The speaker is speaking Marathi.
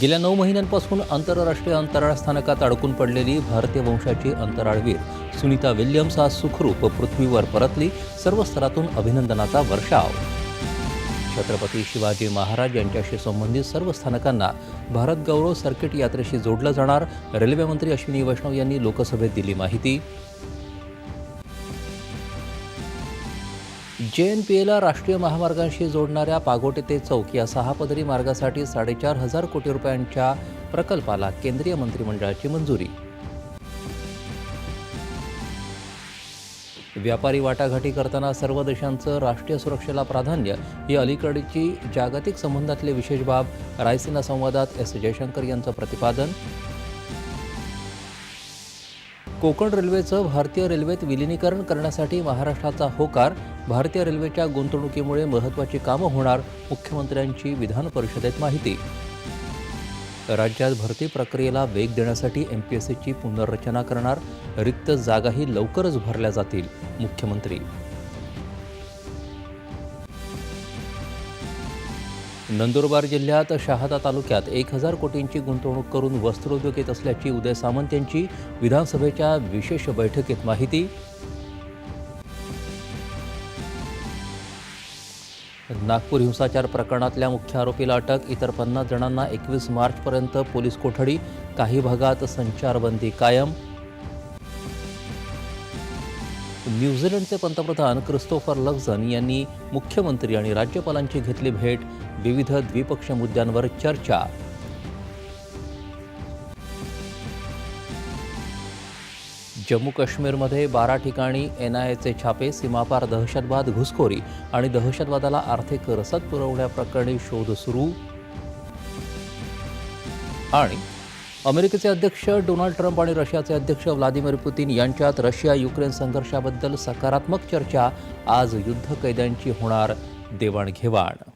गेल्या नऊ महिन्यांपासून आंतरराष्ट्रीय अंतराळ स्थानकात अडकून पडलेली भारतीय वंशाची अंतराळवीर सुनीता विल्यम्स आज सुखरूप पृथ्वीवर परतली सर्व स्तरातून अभिनंदनाचा वर्षाव. छत्रपती शिवाजी महाराज यांच्याशी संबंधित सर्व स्थानकांना भारत गौरव सर्किट यात्रेशी जोडलं जाणार रेल्वेमंत्री अश्विनी वैष्णव यांनी लोकसभेत दिली माहिती. जे एन पी एला राष्ट्रीय महामार्गांशी जोडणाऱ्या पागोटे ते चौक या सहा पदरी मार्गासाठी साडेचार हजार कोटी रुपयांच्या प्रकल्पाला केंद्रीय मंत्रिमंडळाची मंजुरी. व्यापारी वाटाघाटी करताना सर्व देशांचं राष्ट्रीय सुरक्षेला प्राधान्य ही अलीकडची जागतिक संबंधातली विशेष बाब. रायसीना संवादात एस जयशंकर यांचं प्रतिपादन. कोकण रेल्वेचं भारतीय रेल्वेत विलिनीकरण करण्यासाठी महाराष्ट्राचा होकार भारतीय रेल्वेच्या गुंतवणुकीमुळे महत्त्वाची कामं होणार मुख्यमंत्र्यांची विधान परिषदेत माहिती. राज्यात भरती प्रक्रियेला वेग देण्यासाठी एम पी एस सीची पुनर्रचना करणार रिक्त जागाही लवकरच भरल्या जातील मुख्यमंत्री. नंदुरबार जिल्ह्यात शहादा तालुक्यात एक हजार कोटींची गुंतवणूक करून वस्त्रोद्योग येत असल्याची उदय सामंत यांची विधानसभेच्या विशेष बैठकीत माहिती. नागपूर हिंसाचार प्रकरणातल्या मुख्य आरोपीला अटक इतर पन्नास जणांना एकवीस मार्चपर्यंत पोलीस कोठडी काही भागात संचारबंदी कायम. न्यूझीलंडचे पंतप्रधान क्रिस्तोफर लक्झन यांनी मुख्यमंत्री आणि राज्यपालांची घेतली भेट विविध द्विपक्षीय मुद्द्यांवर चर्चा. जम्मू काश्मीरमध्ये बारा ठिकाणी एन छापे सीमापार दहशतवाद घुसखोरी आणि दहशतवादाला आर्थिक रसद पुरवण्याप्रकरणी शोध सुरू. आणि अमेरिकेचे अध्यक्ष डोनाल्ड ट्रम्प आणि रशियाचे अध्यक्ष व्लादिमीर पुतीन यांच्यात रशिया युक्रेन संघर्षाबद्दल सकारात्मक चर्चा आज युद्ध कैद्यांची होणार देवाणघेवाण.